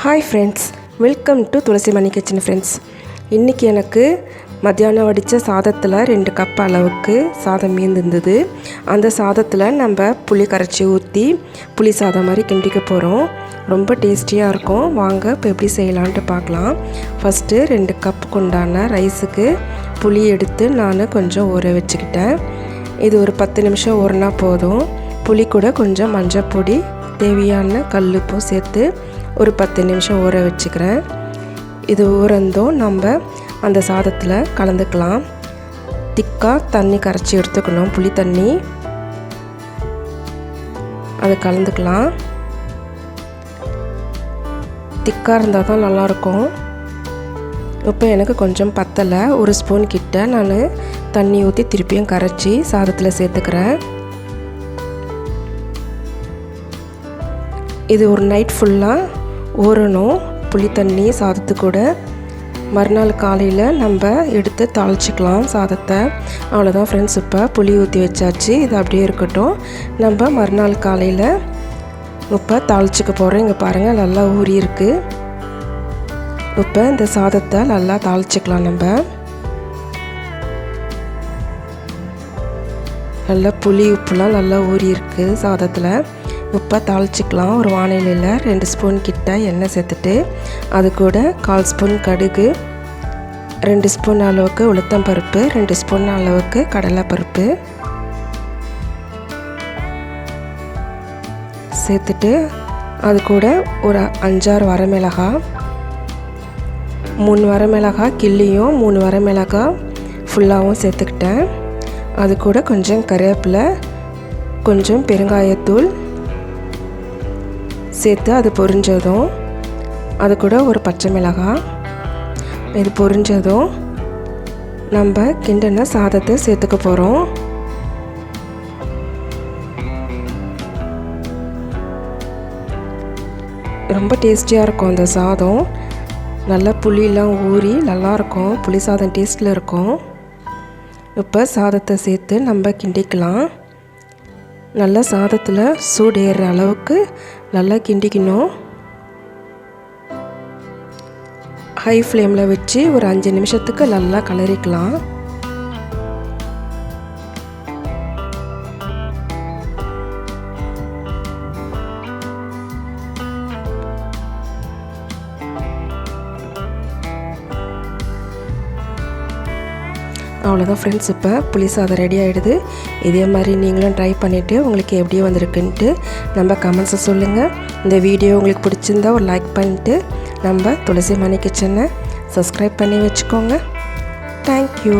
Hi friends welcome to Thulasi Mani kitchen friends இன்றைக்கி எனக்கு மத்தியானம் வடித்த சாதத்தில் ரெண்டு கப் அளவுக்கு சாதம் மீந்திருந்தது அந்த சாதத்தில் நம்ம புளி கரைச்சி ஊற்றி புளி சாதம் மாதிரி கிண்டிக்க போகிறோம் ரொம்ப டேஸ்டியாக இருக்கும். வாங்க இப்போ எப்படி செய்யலான்ட்டு பார்க்கலாம். ஃபஸ்ட்டு ரெண்டு கப் கொண்டான ரைஸுக்கு புளி எடுத்து நான் கொஞ்சம் ஊற வச்சுக்கிட்டேன். இது ஒரு பத்து நிமிஷம் ஊறினா போதும். புளி கூட கொஞ்சம் மஞ்சள் பொடி தேவையான கல்லுப்பும் சேர்த்து ஒரு பத்து நிமிஷம் ஊற வச்சுக்கிறேன். இது ஊறந்தும் நம்ம அந்த சாதத்தில் கலந்துக்கலாம். திக்காக தண்ணி கரைச்சி எடுத்துக்கணும். புளி தண்ணி. அதை கலந்துக்கலாம். திக்காக இருந்தால் தான் நல்லாயிருக்கும். இப்போ எனக்கு கொஞ்சம் பத்தலை. ஒரு ஸ்பூன் கிட்ட நான் தண்ணி ஊற்றி திருப்பியும் கரைச்சி சாதத்தில் சேர்த்துக்கிறேன். இது ஒரு நைட் ஃபுல்லாக ஊறணும். புளி தண்ணி சாதத்து கூட. மறுநாள் காலையில் நம்ம எடுத்து தாளிச்சிக்கலாம் சாதத்தை. அவ்வளோதான் ஃப்ரெண்ட்ஸ் இப்போ புளி ஊற்றி வச்சாச்சு. இது அப்படியே இருக்கட்டும். நம்ம மறுநாள் காலையில் இப்போ தாளிச்சிக்க போகிறோம் இங்கே பாருங்கள் நல்லா ஊறி இருக்குது இப்போ இந்த சாதத்தை நல்லா தாளிச்சிக்கலாம் நம்ம. நல்லா புளி உப்புலாம் நல்லா ஊறி இருக்குது சாதத்தில். இப்போ தாளிச்சிக்கலாம். ஒரு வானிலையில் ரெண்டு ஸ்பூன் கிட்ட எண்ணெய் சேர்த்துட்டு அது கூட கால் ஸ்பூன் கடுகு ரெண்டு ஸ்பூன் அளவுக்கு உளுத்தம் பருப்பு ரெண்டு ஸ்பூன் அளவுக்கு கடலைப்பருப்பு சேர்த்துட்டு அது கூட ஒரு அஞ்சாறு வரமிளகாய் மூணு வரமிளகா கிள்ளியும் மூணு வரமிளகா ஃபுல்லாகவும் சேர்த்துக்கிட்டேன். அது கூட கொஞ்சம் கருவேப்பிலை கொஞ்சம் பெருங்காயத்தூள் சேர்த்து அது பொரிஞ்சதும் அது கூட ஒரு பச்சை மிளகாய் இது பொரிஞ்சதும் நம்ம கிண்டின சாதத்தை சேர்த்துக்க போகிறோம் ரொம்ப டேஸ்டியாக இருக்கும் அந்த சாதம். நல்லா புளியெலாம் ஊறி நல்லாயிருக்கும் புளி சாதம் டேஸ்ட்டில் இருக்கும். இப்போ சாதத்தை சேர்த்து நம்ம கிண்டிக்கலாம். நல்லா சாதத்தில் சூடு ஏறுற அளவுக்கு நல்லா கிண்டிக்கணும். ஹை ஃப்ளேமில் வச்சு ஒரு அஞ்சு நிமிஷத்துக்கு நல்லா கலரிக்கலாம். அவ்வளோதான் ஃப்ரெண்ட்ஸ் இப்போ புளி சாதம் ரெடி ஆகிடுது இதே மாதிரி நீங்களும் ட்ரை பண்ணிவிட்டு உங்களுக்கு எப்படி வந்திருக்குன்ட்டு நம்ம கமெண்ட்ஸை சொல்லுங்கள் இந்த வீடியோ உங்களுக்கு பிடிச்சிருந்தா ஒரு லைக் பண்ணிட்டு நம்ம துளசி மணி கிச்சனை சப்ஸ்கிரைப் பண்ணி வச்சுக்கோங்க. தேங்க்யூ